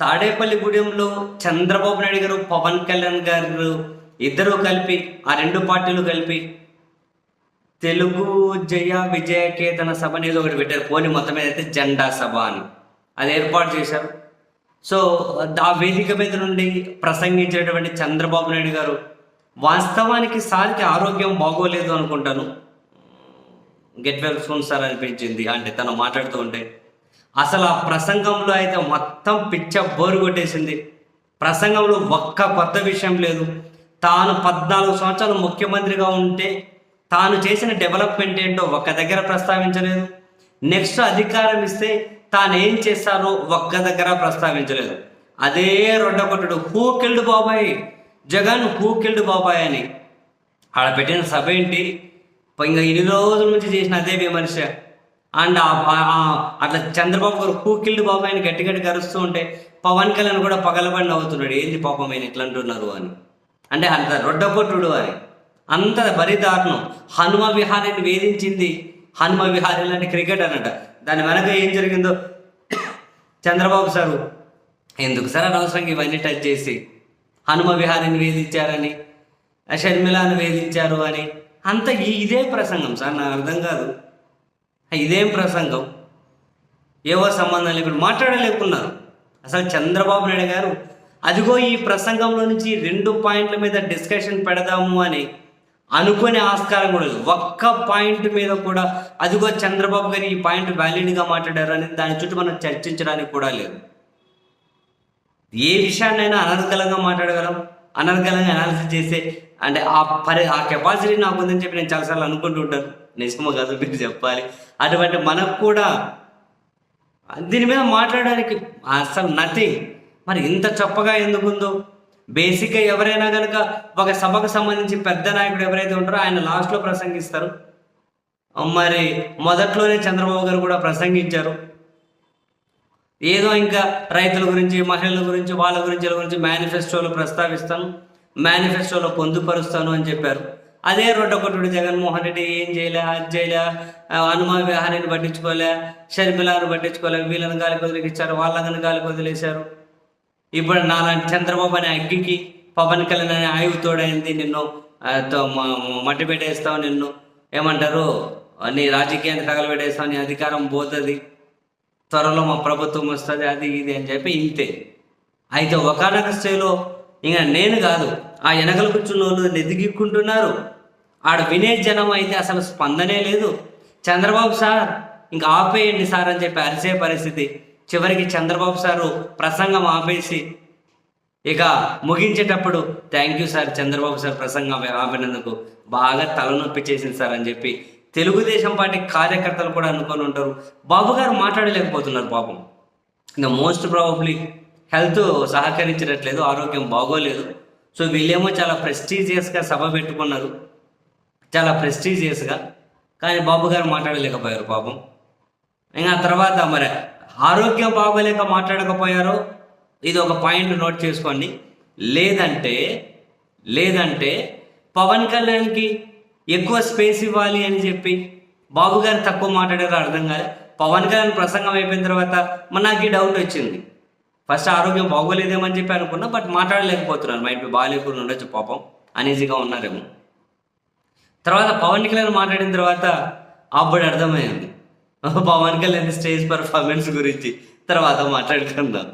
తాడేపల్లిగూడెంలో చంద్రబాబు నాయుడు గారు పవన్ కళ్యాణ్ గారు ఇద్దరు కలిపి ఆ రెండు పార్టీలు కలిపి తెలుగు జయ విజయకేతన సభ అనేది ఒకటి పెట్టారు. పోనీ మొత్తం మీద అయితే జెండా సభ అని. అది ఏర్పాటు చేశారు. సో ఆ వేదిక మీద నుండి ప్రసంగించేటువంటి చంద్రబాబు నాయుడు గారు వాస్తవానికి సార్కి ఆరోగ్యం బాగోలేదు అనుకుంటాను. గెట్ వెల్ సూన్ సార్ అనిపించింది. అంటే తను మాట్లాడుతూ ఉంటే అసలు ఆ ప్రసంగంలో అయితే మొత్తం పిచ్చ బోరు కొట్టేసింది. ప్రసంగంలో ఒక్క కొత్త విషయం లేదు. తాను పద్నాలుగు సంవత్సరాలు ముఖ్యమంత్రిగా ఉంటే తాను చేసిన డెవలప్మెంట్ ఏంటో ఒక్క దగ్గర ప్రస్తావించలేదు. నెక్స్ట్ అధికారం ఇస్తే తాను ఏం చేస్తారో ఒక్క దగ్గర ప్రస్తావించలేదు. అదే రొడ్డగొట్టడు హూ కిల్డ్ బాబాయ్ జగన్ హూ కిల్డ్ బాబాయ్ అని. ఆడ పెట్టిన సభ ఏంటి? ఇంకా ఇన్ని రోజుల నుంచి చేసిన అదే విమర్శ. అండ్ అట్లా చంద్రబాబు గారు కూకిల్డ్ బాబు ఆయన గట్టి గట్టి కరుస్తూ ఉంటే పవన్ కళ్యాణ్ కూడా పగలబండి అవుతున్నాడు. ఏంది పాపం ఆయన ఇట్లా అంటున్నారు అని. అంటే అంత రొడ్డకొట్టుడు అని అంత బరి దారుణం హనుమ విహారిని వేధించింది. హనుమ విహారి లాంటి క్రికెట్ అనట. దాని వెనక ఏం జరిగిందో చంద్రబాబు సారు. ఎందుకు సార్ అనవసరంగా ఇవన్నీ టచ్ చేసి? హనుమ విహారిని వేధించారని షర్మిలాను వేధించారు అని. అంత ఇదే ప్రసంగం సార్ నాకు అర్థం కాదు. ఇదేం ప్రసంగం? ఏవో సంబంధం లేకుండా మాట్లాడలేకున్నారు. అసలు చంద్రబాబు నాయుడు గారు అదిగో ఈ ప్రసంగంలో నుంచి రెండు పాయింట్ల మీద డిస్కషన్ పెడదాము అని అనుకునే ఆస్కారం కూడా లేదు. ఒక్క పాయింట్ మీద కూడా అదిగో చంద్రబాబు గారు ఈ పాయింట్ వ్యాలిడ్గా మాట్లాడారు అని దాని చుట్టూ మనం చర్చించడానికి కూడా లేదు. ఏ విషయాన్నైనా అనర్గలంగా మాట్లాడగలం. అనర్గలంగా అనాలిసిస్ చేసే అంటే ఆ పరి ఆ కెపాసిటీ నాకు ఉందని చెప్పి నేను చాలాసార్లు అనుకుంటూ ఉంటాను. నిజమో కాదు మీరు చెప్పాలి. అటువంటి మనకు కూడా దీని మీద మాట్లాడడానికి అసలు నథింగ్ మరి ఇంత చప్పగా ఎందుకుందో బేసిక్గా ఎవరైనా కనుక ఒక సభకు సంబంధించి పెద్ద నాయకుడు ఎవరైతే ఉంటారో ఆయన లాస్ట్లో ప్రసంగిస్తారు. మరి మొదట్లోనే చంద్రబాబు గారు కూడా ప్రసంగించారు. ఏదో ఇంకా రైతుల గురించి మహిళల గురించి వాళ్ళ గురించి గురించి మేనిఫెస్టోలో ప్రస్తావిస్తాను మేనిఫెస్టోలో పొందుపరుస్తాను అని చెప్పారు. అదే రొట్టకొట్టుడు జగన్మోహన్ రెడ్డి ఏం చేయలే అది చేయలే ఆ, విహారీని పట్టించుకోలే షర్మిలాను పట్టించుకోలే వీళ్ళని గాలి వదిలిచ్చారు వాళ్ళని గాలి వదిలేశారు ఇప్పుడు నాలాంటి చంద్రబాబు అనే అగ్గికి పవన్ కళ్యాణ్ అనే ఆయువు తోడైంది నిన్ను తో- మట్టి పెట్టేస్తావు నిన్ను. ఏమంటారు? నీ రాజకీయాన్ని తగలబెట్టేస్తావు నీ అధికారం పోతుంది. త్వరలో మా ప్రభుత్వం వస్తుంది అది ఇది అని చెప్పి ఇంతే. అయితే ఒకనొక స్టేలో ఇంకా నేను కాదు ఆ వెనకలు కూర్చున్న వాళ్ళు నెదిగిక్కుంటున్నారు ఆడ వినే జనం అయితే అసలు స్పందనే లేదు. చంద్రబాబు సార్ ఇంకా ఆపేయండి సార్ అని చెప్పి అరిసే పరిస్థితి. చివరికి చంద్రబాబు సారు ప్రసంగం ఆపేసి ఇక ముగించేటప్పుడు thank you sir Chandrababu sir ప్రసంగం ఆపినందుకు. బాగా తలనొప్పి చేసింది సార్ అని చెప్పి తెలుగుదేశం పార్టీ కార్యకర్తలు కూడా అనుకొని ఉంటారు. బాబు గారు మాట్లాడలేకపోతున్నారు పాపం. ఇంకా మోస్ట్ ప్రాబబ్లీ హెల్త్ సహకరించినట్లేదు ఆరోగ్యం బాగోలేదు. సో వీళ్ళేమో చాలా ప్రెస్టీజియస్గా సభ పెట్టుకున్నారు. చాలా ప్రెస్టీజియస్గా కానీ బాబు గారు మాట్లాడలేకపోయారు పాపం. ఇంకా తర్వాత మరి ఆరోగ్యం బాగోలేక మాట్లాడకపోయారు ఇది ఒక పాయింట్ నోట్ చేసుకోండి. లేదంటే లేదంటే పవన్ కళ్యాణ్కి ఎక్కువ స్పేస్ ఇవ్వాలి అని చెప్పి బాబు గారు తక్కువ మాట్లాడారు అర్థం కాలే. పవన్ కళ్యాణ్ ప్రసంగం అయిపోయిన తర్వాత మన నాకు ఈ డౌట్ వచ్చింది. ఫస్ట్ ఆరోగ్యం బాగోలేదేమని చెప్పి అనుకున్నా బట్ మాట్లాడలేకపోతున్నాను. మైండ్ బాగాలేకుండా ఉండొచ్చు పాపం. అనీజీగా ఉన్నారేమో. తర్వాత పవన్ కళ్యాణ్ మాట్లాడిన తర్వాత అప్పుడు అర్థమైంది. పవన్ కళ్యాణ్ స్టేజ్ పర్ఫార్మెన్స్ గురించి తర్వాత మాట్లాడుకుందాం.